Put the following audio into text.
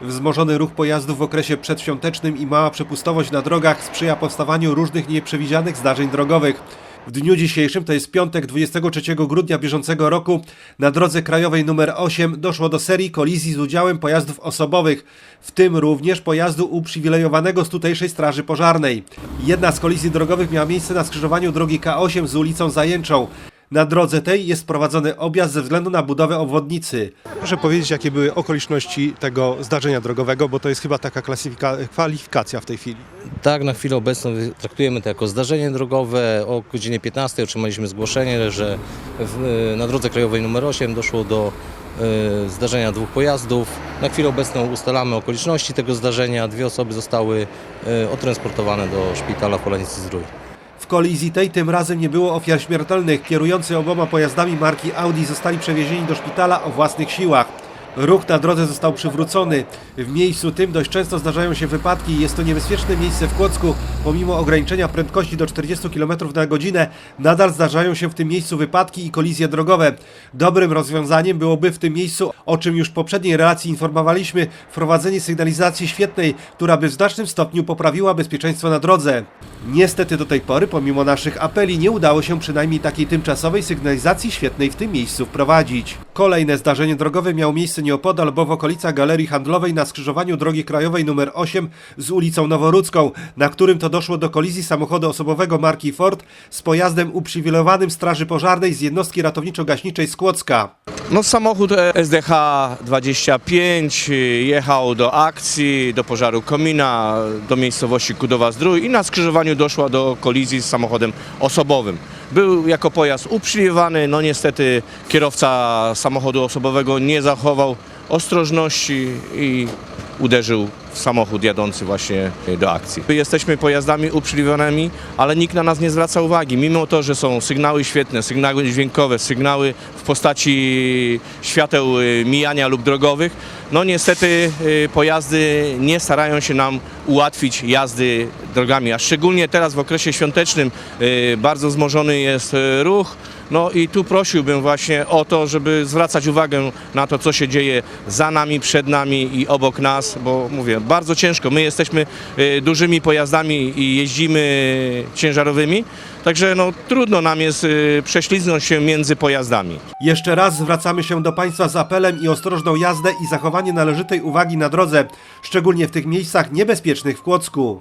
Wzmożony ruch pojazdów w okresie przedświątecznym i mała przepustowość na drogach sprzyja powstawaniu różnych nieprzewidzianych zdarzeń drogowych. W dniu dzisiejszym, to jest piątek 23 grudnia bieżącego roku, na drodze krajowej nr 8 doszło do serii kolizji z udziałem pojazdów osobowych, w tym również pojazdu uprzywilejowanego z tutejszej Straży Pożarnej. Jedna z kolizji drogowych miała miejsce na skrzyżowaniu drogi K8 z ulicą Zajęczą. Na drodze tej jest prowadzony objazd ze względu na budowę obwodnicy. Proszę powiedzieć, jakie były okoliczności tego zdarzenia drogowego, bo to jest chyba taka klasyfika- kwalifikacja w tej chwili. Tak, na chwilę obecną traktujemy to jako zdarzenie drogowe. O godzinie 15 otrzymaliśmy zgłoszenie, że w, na drodze krajowej nr 8 doszło do e, zdarzenia dwóch pojazdów. Na chwilę obecną ustalamy okoliczności tego zdarzenia. Dwie osoby zostały e, odtransportowane do szpitala w Polanicy Zdrój. W kolizji tej tym razem nie było ofiar śmiertelnych. Kierujący oboma pojazdami marki Audi zostali przewiezieni do szpitala o własnych siłach. Ruch na drodze został przywrócony. W miejscu tym dość często zdarzają się wypadki i jest to niebezpieczne miejsce w Kłodzku. Pomimo ograniczenia prędkości do 40 km na godzinę, nadal zdarzają się w tym miejscu wypadki i kolizje drogowe. Dobrym rozwiązaniem byłoby w tym miejscu, o czym już w poprzedniej relacji informowaliśmy, wprowadzenie sygnalizacji świetnej, która by w znacznym stopniu poprawiła bezpieczeństwo na drodze. Niestety do tej pory, pomimo naszych apeli, nie udało się przynajmniej takiej tymczasowej sygnalizacji świetnej w tym miejscu wprowadzić. Kolejne zdarzenie drogowe miało miejsce nieopodal, bo w okolicach galerii handlowej na skrzyżowaniu drogi krajowej nr 8 z ulicą Noworudzką, na którym to doszło do kolizji samochodu osobowego marki Ford z pojazdem uprzywilejowanym Straży Pożarnej z jednostki ratowniczo-gaśniczej z Kłodzka. No samochód e, SDH 25 jechał do akcji, do pożaru komina, do miejscowości Kudowa Zdrój i na skrzyżowaniu doszła do kolizji z samochodem osobowym. Był jako pojazd uprzywiewany, no niestety kierowca samochodu osobowego nie zachował ostrożności i uderzył samochód jadący właśnie do akcji. Jesteśmy pojazdami uprzywiewanymi, ale nikt na nas nie zwraca uwagi, mimo to, że są sygnały świetne, sygnały dźwiękowe, sygnały w postaci świateł y, mijania lub drogowych. No niestety y, pojazdy nie starają się nam ułatwić jazdy drogami, a szczególnie teraz w okresie świątecznym bardzo wzmożony jest ruch. No i tu prosiłbym właśnie o to, żeby zwracać uwagę na to, co się dzieje za nami, przed nami i obok nas, bo mówię, bardzo ciężko. My jesteśmy y, dużymi pojazdami i jeździmy ciężarowymi, także no, trudno nam jest y, prześliznąć się między pojazdami. Jeszcze raz zwracamy się do Państwa z apelem i ostrożną jazdę i zachowanie należytej uwagi na drodze, szczególnie w tych miejscach niebezpiecznych w Kłodzku.